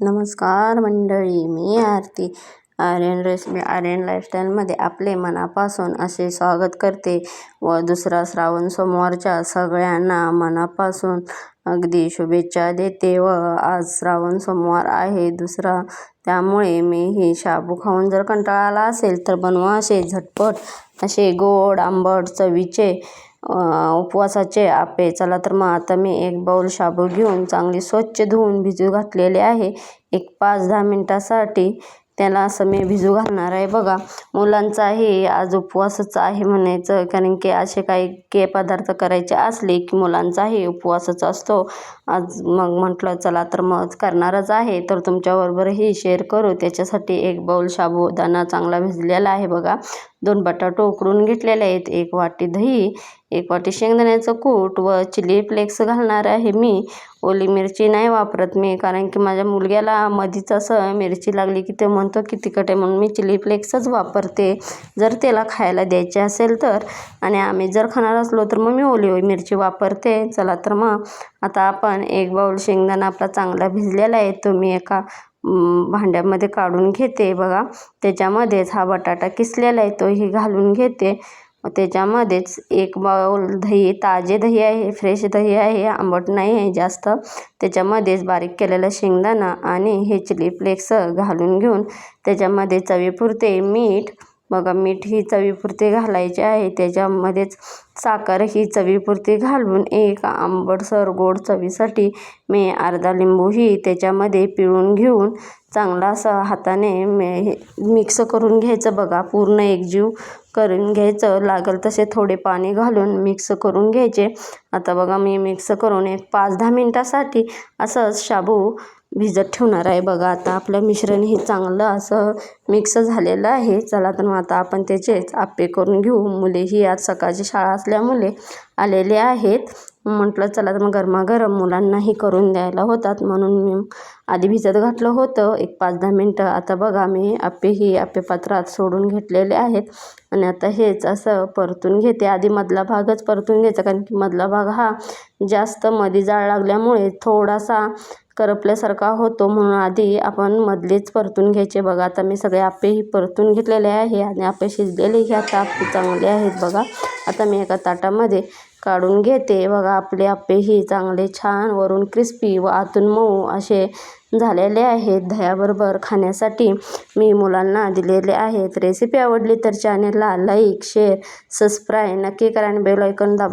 नमस्कार मंडळी मी आरती. आर्यन रेश्मी आर्यन लाईफस्टाईलमध्ये आपले मनापासून असे स्वागत करते व दुसरा श्रावण सोमवारच्या सगळ्यांना मनापासून अगदी शुभेच्छा देते व आज श्रावण सोमवार आहे दुसरा. त्यामुळे मी ही शाबू खाऊन जर कंटाळा आला असेल तर बनवा असे झटपट असे गोड आंबट चवीचे उपवासाचे आपे चला तर मग आता मी एक बाउल शाबू घेऊन चांगली स्वच्छ धुवून भिजू घातलेले आहे. एक पाच दहा मिनटासाठी त्याला असं मी भिजू घालणार आहे. बघा मुलांचाही आज उपवासच आहे म्हणायचं. कारण की असे काही के पदार्थ करायचे असले की मुलांचाही उपवासच असतो. आज मग म्हटलं चला तर मग करणारच आहे. तर तुमच्याबरोबरही शेअर करू. त्याच्यासाठी एक बाउल साबुदाणा चांगला भिजलेला आहे बघा. दोन बटाटो उकडून घेतलेले आहेत. एक वाटी दही एक वाटी शेंगदाण्याचं कूट व चिली फ्लेक्स घालणार आहे मी. ओली मिरची नाही वापरत मी कारण की माझ्या मुलग्याला मधीच असं मिरची लागली की ते म्हणतो की तिखट आहे म्हणून मी चिली फ्लेक्सच वापरते. जर त्याला खायला द्यायचे असेल तर. आणि आम्ही जर खाणार असलो तर मग मी ओली मिरची वापरते. चला तर मग. आता आपण एक बाऊल शेंगदाणा आपला चांगला भिजलेला आहे. तो मी एका भांड्यामध्ये काढून घेते बघा. त्याच्यामध्येच हा बटाटा किसलेला आहे तोही घालून घेते. त्याच्यामध्येच एक बाउल दही ताजे दही आहे फ्रेश दही आहे आंबट नाही आहे जास्त. त्याच्यामध्येच बारीक केलेला शेंगदाणा आणि हे चिली फ्लेक्स घालून घेऊन त्याच्यामध्ये चवीपुरते मीठ बघा मीठ ही चवीपुरते घालायचे आहे. त्याच्यामध्येच साखर ही चवीपुरती घालून एक आंबटसर गोड चवीसाठी मी अर्धा लिंबूही त्याच्यामध्ये पिळून घेऊन चांगला असा हाताने मिक्स करून घ्यायचं. बघा पूर्ण एकजीव करून घ्यायचं. लागेल तसे थोडे पाणी घालून मिक्स करून घ्यायचे. आता बघा मी मिक्स करून एक पाच दहा मिनटासाठी असंच शाबू भिजत ठेवणार आहे. बघा आता आपलं मिश्रण हे चांगलं असं मिक्स झालेलं आहे. चला तर मग आता आपण त्याचेच आप्पे करून घेऊ. मुले ही आज सकाळची शाळा असल्यामुळे आलेले आहेत. म्हटलं चला तर मग गरमागरम मुलांनाही करून द्यायला होतात. म्हणून मी आधी भिजत घातलं होतं. एक पाच दहा मिनटं. आता बघा मी आप्पे ही आप्पे पात्रात सोडून घेतलेले आहेत. आणि आता हेच असं परतून घेते. आधी मधला भागच परतून घ्यायचा कारण की मधला भाग हा जास्त मध्ये जाळ लागल्यामुळे थोडासा करपल्यासारखा होतो. म्हणून आधी आपण मधलेच परतून घ्यायचे. बघा आता मी सगळे आपेही परतून घेतलेले आहे आणि आपे शिजलेलेही आता आपे चांगले आहेत बघा. आता मी एका ताटामध्ये काढून घेते. बघा आपले आपेही चांगले छान वरून क्रिस्पी व आतून मऊ असे झालेले आहेत. दह्याबरोबर खाण्यासाठी मी मुलांना दिलेले आहेत. रेसिपी आवडली तर चॅनेलला लाईक शेअर सबस्क्राईब नक्की करा आणि बेल दाबा